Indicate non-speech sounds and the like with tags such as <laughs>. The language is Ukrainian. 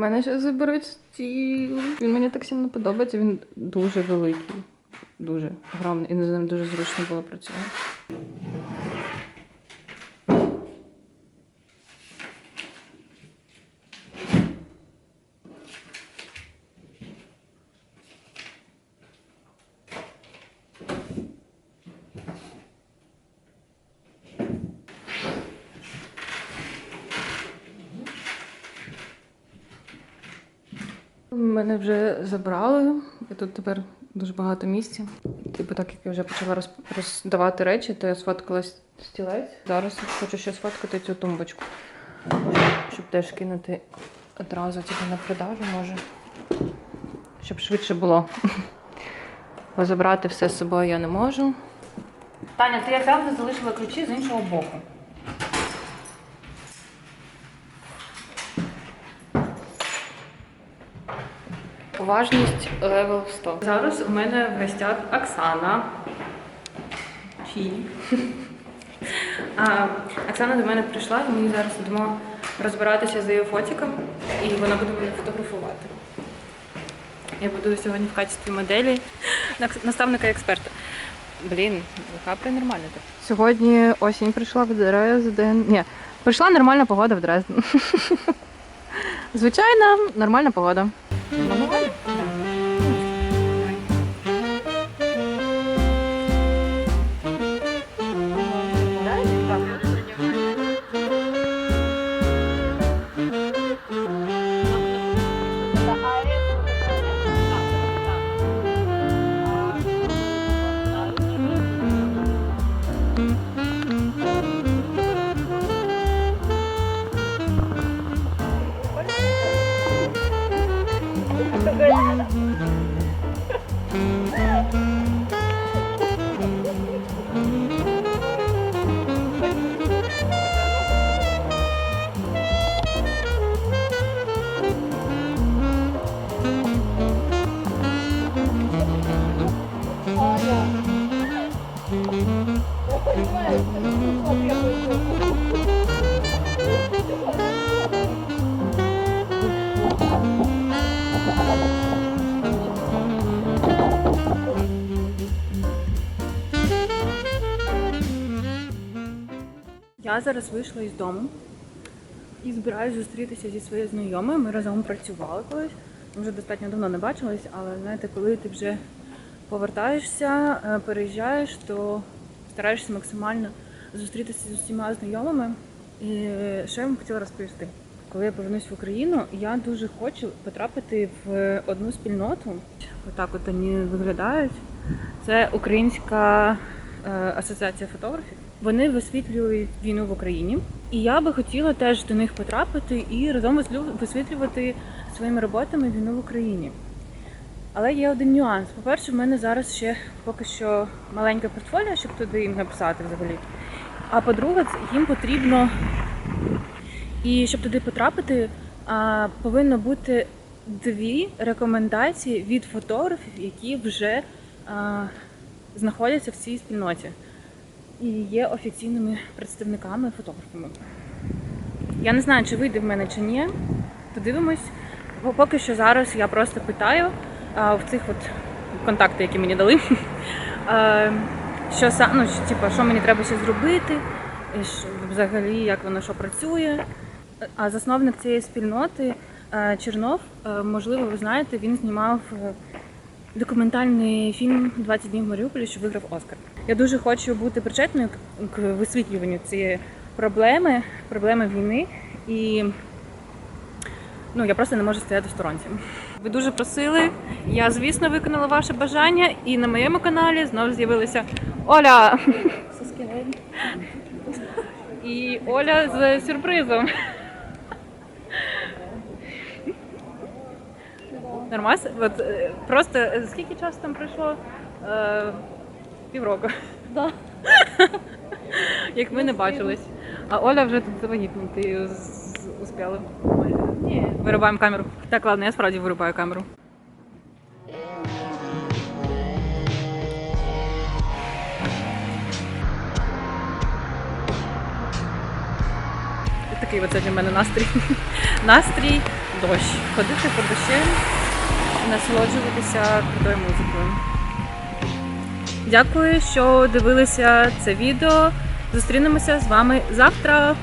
мене ще заберуть стіл. Він мені так сильно подобається. Він дуже великий, дуже огромний. І з ним дуже зручно було працювати. Мене вже забрали, і тут тепер дуже багато місця. Типу, так як я вже почала роздавати речі, то я сфоткала стілець. Зараз хочу ще сфоткати цю тумбочку, щоб теж кинути одразу типу, на продажу, може. Щоб швидше було. Бо забрати все з собою я не можу. Таня, ти як завжди залишила ключі з іншого боку. Уважність левел 100. Зараз у мене в гостях Оксана. А, Оксана до мене прийшла, і ми зараз будемо розбиратися з її фотиком, і вона буде мене фотографувати. Я буду сьогодні в качестві моделі наставника експерта. Блін, капри нормально так. Сьогодні осінь прийшла в Дрезден. Ні, прийшла нормальна погода в Дрезден. <laughs> Звичайна, нормальна погода. Ano? تغير Я зараз вийшла із дому і збираюся зустрітися зі своєю знайомою. Ми разом працювали колись. Ми вже достатньо давно не бачились, але знаєте, коли ти вже повертаєшся, е, переїжджаєш, то стараєшся максимально зустрітися з усіма знайомими. І е, що я вам хотіла розповісти? Коли я повернусь в Україну, я дуже хочу потрапити в одну спільноту. Отак от вони виглядають. Це українська е, асоціація фотографів. Вони висвітлюють війну в Україні. І я би хотіла теж до них потрапити і разом висвітлювати своїми роботами війну в Україні. Але є один нюанс. По-перше, в мене зараз ще поки що маленьке портфоліо, щоб туди їм написати взагалі. А по-друге, їм потрібно і щоб туди потрапити, повинно бути дві рекомендації від фотографів, які вже знаходяться в цій спільноті і є офіційними представниками фотографами. Я не знаю, чи вийде в мене чи ні. Подивимось. Поки що зараз я просто питаю в цих от контакти, які мені дали, <laughs> що ну, типу, що мені треба ще зробити, і що, взагалі, як воно що працює. А засновник цієї спільноти е, Чернов, е, можливо, ви знаєте, він знімав е, документальний фільм «20 днів в Маріуполі, що виграв Оскар. Я дуже хочу бути причетною к- висвітлюванню цієї проблеми, проблеми війни. І ну, я просто не можу стояти в сторонці. Ви дуже просили. Я, звісно, виконала ваше бажання, і на моєму каналі знову з'явилася Оля. І Оля з сюрпризом. Нормас? От, е, просто е, скільки часу там пройшло? Е, півроку. Да. <laughs> Як ми не бачились. А Оля вже тут завагітнути з- з- успіла. Ні. Вирубаємо камеру. Так, ладно, я справді вирубаю камеру. такий от сьогодні в мене настрій. <laughs> Настрій дощ. Ходити по дощем, насолоджуватися крутою музикою. Дякую, що дивилися це відео. Зустрінемося з вами завтра.